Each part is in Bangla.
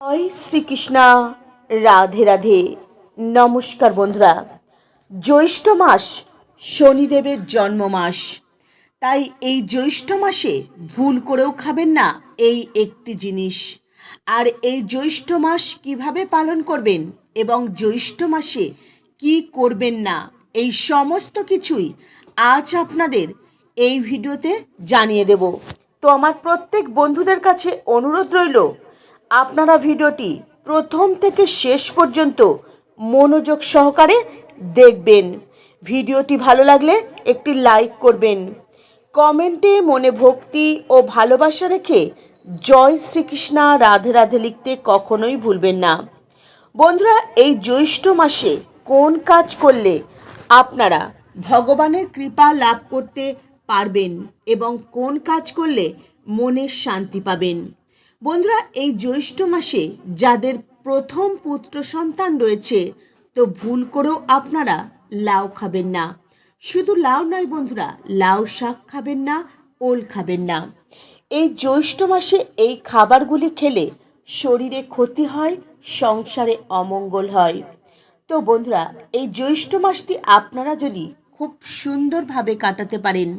জয় শ্রীকৃষ্ণা। রাধে রাধে। নমস্কার বন্ধুরা। জ্যৈষ্ঠ মাস শনিদেবের জন্ম মাস। তাই এই জ্যৈষ্ঠ মাসে ভুল করেও খাবেন না এই একটি জিনিস। আর এই জ্যৈষ্ঠ মাস কীভাবে পালন করবেন এবং জ্যৈষ্ঠ মাসে কি করবেন না, এই সমস্ত কিছুই আজ আপনাদের এই ভিডিওতে জানিয়ে দেব। তো আমার প্রত্যেক বন্ধুদের কাছে অনুরোধ রইল আপনারা ভিডিওটি প্রথম থেকে শেষ পর্যন্ত মনোযোগ সহকারে দেখবেন। ভিডিওটি ভালো লাগলে একটি লাইক করবেন। কমেন্টে মনে ভক্তি ও ভালোবাসা রেখে জয় শ্রীকৃষ্ণা, রাধে রাধে লিখতে কখনোই ভুলবেন না। বন্ধুরা, এই জ্যৈষ্ঠ মাসে কোন কাজ করলে আপনারা ভগবানের কৃপা লাভ করতে পারবেন এবং কোন কাজ করলে মনের শান্তি পাবেন? বন্ধুরা, এই জ্যৈষ্ঠ মাসে যাদের প্রথম পুত্র সন্তান রয়েছে, তো ভুল করেও আপনারা লাউ খাবেন না। শুধু লাউ নয় বন্ধুরা, লাউ শাক খাবেন না, ওল খাবেন না। এই জ্যৈষ্ঠ মাসে এই খাবারগুলি খেলে শরীরে ক্ষতি হয়, সংসারে অমঙ্গল হয়। তো বন্ধুরা, এই জ্যৈষ্ঠ মাসটি আপনারা যদি খুব সুন্দরভাবে কাটাতে পারেন,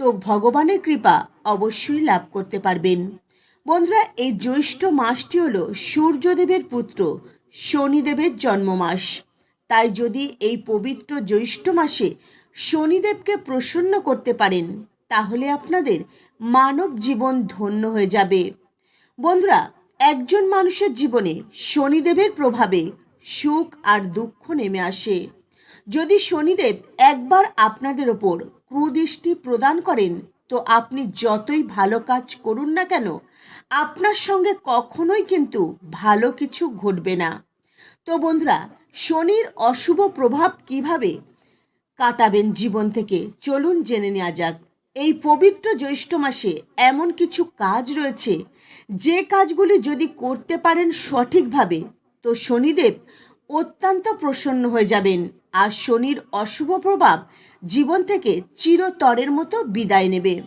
তো ভগবানের কৃপা অবশ্যই লাভ করতে পারবেন। বন্ধুরা, এই জ্যৈষ্ঠ মাসটি হলো সূর্যদেবের পুত্র শনিদেবের জন্ম মাস তাই যদি এই পবিত্র জ্যৈষ্ঠ মাসে শনিদেবকে প্রসন্ন করতে পারেন, তাহলে আপনাদের মানব জীবন ধন্য হয়ে যাবে। বন্ধুরা, একজন মানুষের জীবনে শনিদেবের প্রভাবে সুখ আর দুঃখ নেমে আসে। যদি শনিদেব একবার আপনাদের ওপর কুদৃষ্টি প্রদান করেন তো আপনি যতই ভালো কাজ করুন না কেন, আপনার সঙ্গে কখনোই কিন্তু ভালো কিছু ঘটবে না। তো বন্ধুরা, শনির অশুভ প্রভাব কীভাবে কাটাবেন জীবন থেকে, চলুন জেনে নেওয়া যাক। এই পবিত্র জ্যৈষ্ঠ মাসে এমন কিছু কাজ রয়েছে, যে কাজগুলি যদি করতে পারেন সঠিকভাবে, তো শনিদেব অত্যন্ত প্রসন্ন হয়ে যাবেন। আর শনির অশুভ প্রভাব জীবন থেকে চিরতরের মতো বিদায় নেবে।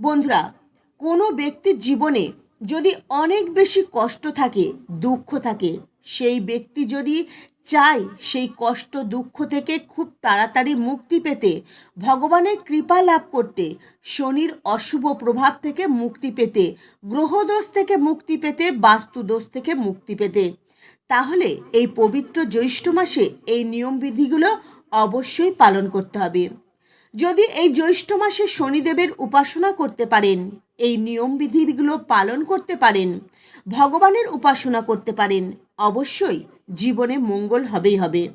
বন্ধুরা, কোনো ব্যক্তির জীবনে যদি অনেক বেশি কষ্ট থাকে, দুঃখ থাকে, সেই ব্যক্তি যদি চায় সেই কষ্ট, দুঃখ থেকে খুব তাড়াতাড়ি মুক্তি পেতে, ভগবানের কৃপা লাভ করতে, শনির অশুভ প্রভাব থেকে মুক্তি পেতে, গ্রহদোষ থেকে মুক্তি পেতে, বাস্তুদোষ থেকে মুক্তি পেতে তাহলে এই পবিত্র জ্যৈষ্ঠ মাসে এই নিয়মবিধিগুলো অবশ্যই পালন করতে হবে। যদি এই জ্যৈষ্ঠ মাসে শনিদেবের উপাসনা করতে পারেন, এই নিয়মবিধিগুলো পালন করতে পারেন, ভগবানের উপাসনা করতে পারেন, অবশ্যই জীবনে মঙ্গল হবেই হবে।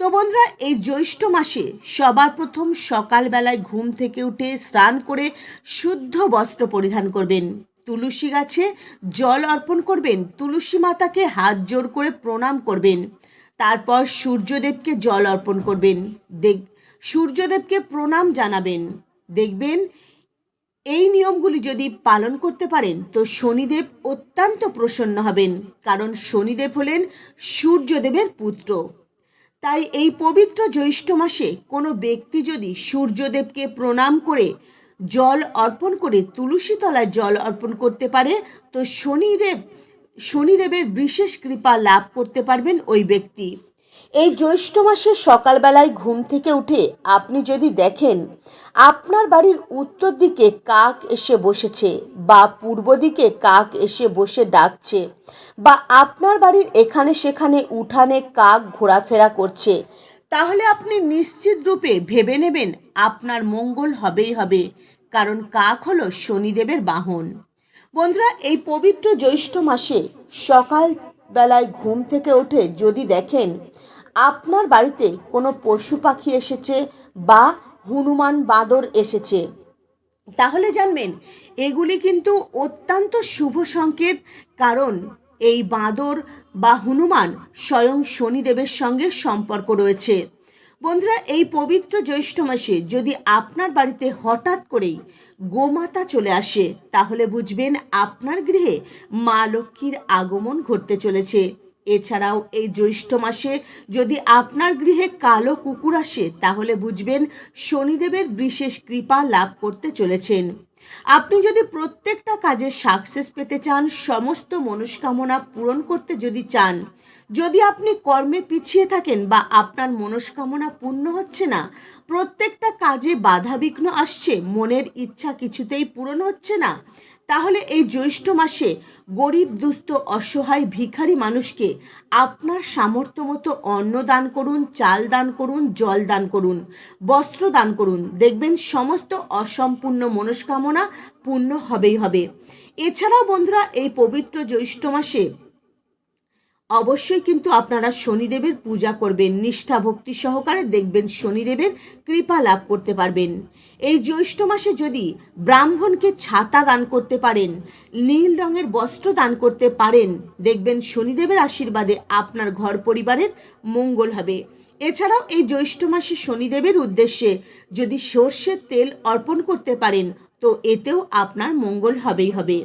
তো বন্ধুরা, এই জ্যৈষ্ঠ মাসে সবার প্রথম সকালবেলায় ঘুম থেকে উঠে স্নান করে শুদ্ধ বস্ত্র পরিধান করবেন। তুলসী গাছে জল অর্পণ করবেন, তুলসী মাতাকে হাত জোর করে প্রণাম করবেন। তারপর সূর্যদেবকে জল অর্পণ করবেন। দেখ, সূর্যদেবকে প্রণাম জানাবেন। দেখবেন, এই নিয়মগুলি যদি পালন করতে পারেন, তো শনিদেব অত্যন্ত প্রসন্ন হবেন, কারণ শনিদেব হলেন সূর্যদেবের পুত্র। তাই এই পবিত্র জ্যৈষ্ঠ মাসে কোনো ব্যক্তি যদি সূর্যদেবকে প্রণাম করে জল অর্পণ করে তুলসী তলায় জল অর্পণ করতে পারে। তো শনিদেব, শনিদেবের বিশেষ কৃপা লাভ করতে পারবেন ওই ব্যক্তি। এই জ্যৈষ্ঠ মাসে সকালবেলায় ঘুম থেকে উঠে আপনি যদি দেখেন, আপনার বাড়ির উত্তর দিকে কাক এসে বসেছে বা পূর্ব দিকে কাক এসে বসে ডাকছে বা আপনার বাড়ির এখানে সেখানে উঠানে কাক ঘোরাফেরা করছে তাহলে আপনি নিশ্চিত রূপে ভেবে নেবেন আপনার মঙ্গল হবেই হবে, কারণ কাক হলো শনিদেবের বাহন। বন্ধুরা, এই পবিত্র জ্যৈষ্ঠ মাসে সকাল বেলায় ঘুম থেকে উঠে যদি দেখেন আপনার বাড়িতে কোনো পশু পাখি এসেছে বা হনুমান বাঁদর এসেছে, তাহলে জানবেন এগুলি কিন্তু অত্যন্ত শুভ সংকেত, কারণ এই বাঁদর বা হনুমান স্বয়ং শনিদেবের সঙ্গে সম্পর্ক রয়েছে। বন্ধুরা, এই পবিত্র জ্যৈষ্ঠ মাসে যদি আপনার বাড়িতে হঠাৎ করেই গোমাতা চলে আসে, তাহলে বুঝবেন আপনার গৃহে মা লক্ষ্মীর আগমন ঘটতে চলেছে। এছাড়াও এই জ্যৈষ্ঠ মাসে যদি আপনার গৃহে কালো কুকুর আসে, তাহলে বুঝবেন শনিদেবের বিশেষ কৃপা লাভ করতে চলেছেন। আপনি যদি প্রত্যেকটা কাজে সাকসেস পেতে চান, সমস্ত মনস্কামনা পূরণ করতে যদি চান, যদি আপনি কর্মে পিছিয়ে থাকেন বা আপনার মনস্কামনা পূর্ণ হচ্ছে না, প্রত্যেকটা কাজে বাধাবিঘ্ন আসছে, মনের ইচ্ছা কিছুতেই পূরণ হচ্ছে না তাহলে এই জ্যৈষ্ঠ মাসে গরিব, দুস্থ, অসহায়, ভিখারি মানুষকে আপনার সামর্থ্য মতো অন্ন দান করুন, চাল দান করুন, জল দান করুন, বস্ত্র দান করুন। দেখবেন সমস্ত অসম্পূর্ণ মনস্কামনা পূর্ণ হবেই হবে। এছাড়াও বন্ধুরা, এই পবিত্র জ্যৈষ্ঠ মাসে অবশ্যই কিন্তু আপনারা শনিদেবের পূজা করবেন, নিষ্ঠা, ভক্তি সহকারে দেখবেন শনিদেবের কৃপা লাভ করতে পারবেন। এই জ্যৈষ্ঠ মাসে যদি ব্রাহ্মণকে ছাতা দান করতে পারেন, নীল রঙের বস্ত্র দান করতে পারেন, দেখবেন শনিদেবের আশীর্বাদে আপনার ঘর পরিবারের মঙ্গল হবে। এছাড়াও এই জ্যৈষ্ঠ মাসে শনিদেবের উদ্দেশ্যে যদি সর্ষের তেল অর্পণ করতে পারেন, তো এতেও আপনার মঙ্গল হবেই হবে।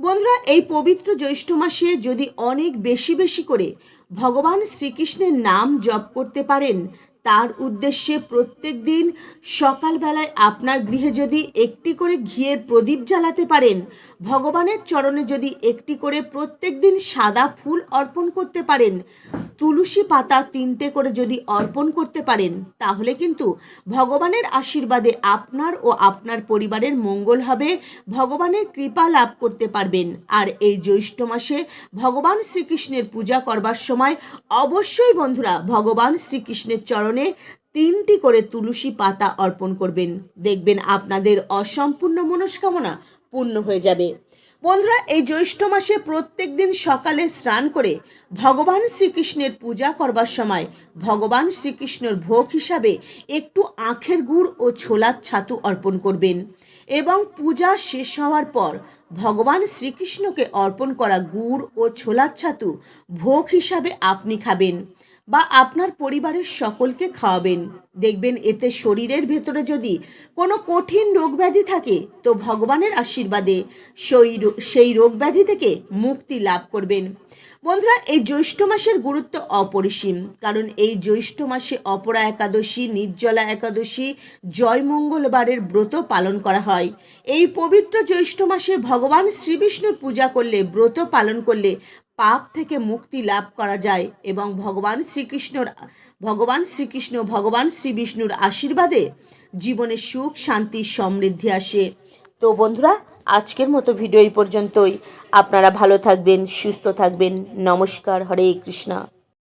বন্ধুরা, এই পবিত্র জ্যৈষ্ঠ মাসে যদি অনেক বেশি বেশি করে ভগবান শ্রীকৃষ্ণের নাম জপ করতে পারেন, তার উদ্দেশ্যে প্রত্যেক দিন সকালবেলায় আপনার গৃহে যদি একটি করে ঘিয়ের প্রদীপ জ্বালাতে পারেন, ভগবানের চরণে যদি একটি করে প্রত্যেক দিন সাদা ফুল অর্পণ করতে পারেন তুলসী পাতা তিনটে করে যদি অর্পণ করতে পারেন, তাহলে কিন্তু ভগবানের আশীর্বাদে আপনার ও আপনার পরিবারের মঙ্গল হবে। ভগবানের কৃপা লাভ করতে পারবেন। আর এই জ্যৈষ্ঠ মাসে ভগবান শ্রীকৃষ্ণের পূজা করবার সময় অবশ্যই বন্ধুরা ভগবান শ্রীকৃষ্ণের চরণে তিনটি করে তুলসী পাতা অর্পণ করবেন। দেখবেন আপনাদের অসম্পূর্ণ মনস্কামনা পূর্ণ হয়ে যাবে। বন্ধুরা, এই জ্যৈষ্ঠ মাসে প্রত্যেক দিন সকালে স্নান করে ভগবান শ্রীকৃষ্ণের পূজা করবার সময় ভগবান শ্রীকৃষ্ণের ভোগ হিসাবে একটু আখের গুড় ও ছোলার ছাতু অর্পণ করবেন এবং পূজা শেষ হওয়ার পর ভগবান শ্রীকৃষ্ণকে অর্পণ করা গুড় ও ছোলার ছাতু ভোগ হিসাবে আপনি খাবেন। বা আপনার পরিবারের সকলকে খাওয়াবেন। দেখবেন এতে শরীরের ভেতরে যদি কোনো কঠিন রোগ ব্যাধি থাকে, তো ভগবানের আশীর্বাদে সেই সেই রোগ ব্যাধি থেকে মুক্তি লাভ করবেন। বন্ধুরা, এই জ্যৈষ্ঠ মাসের গুরুত্ব অপরিসীম, কারণ এই জ্যৈষ্ঠ মাসে অপরা একাদশী, নির্জলা একাদশী জয়মঙ্গলবারের ব্রত পালন করা হয়। এই পবিত্র জ্যৈষ্ঠ মাসে ভগবান শ্রীবিষ্ণুর পূজা করলে, ব্রত পালন করলে পাপ থেকে মুক্তি লাভ করা যায় এবং ভগবান শ্রীকৃষ্ণর, ভগবান শ্রীকৃষ্ণ, ভগবান শ্রীবিষ্ণুর আশীর্বাদে জীবনে সুখ, শান্তি, সমৃদ্ধি আসে। তো বন্ধুরা, আজকের মতো ভিডিও এই পর্যন্তই। আপনারা ভালো থাকবেন, সুস্থ থাকবেন। নমস্কার, হরে কৃষ্ণা।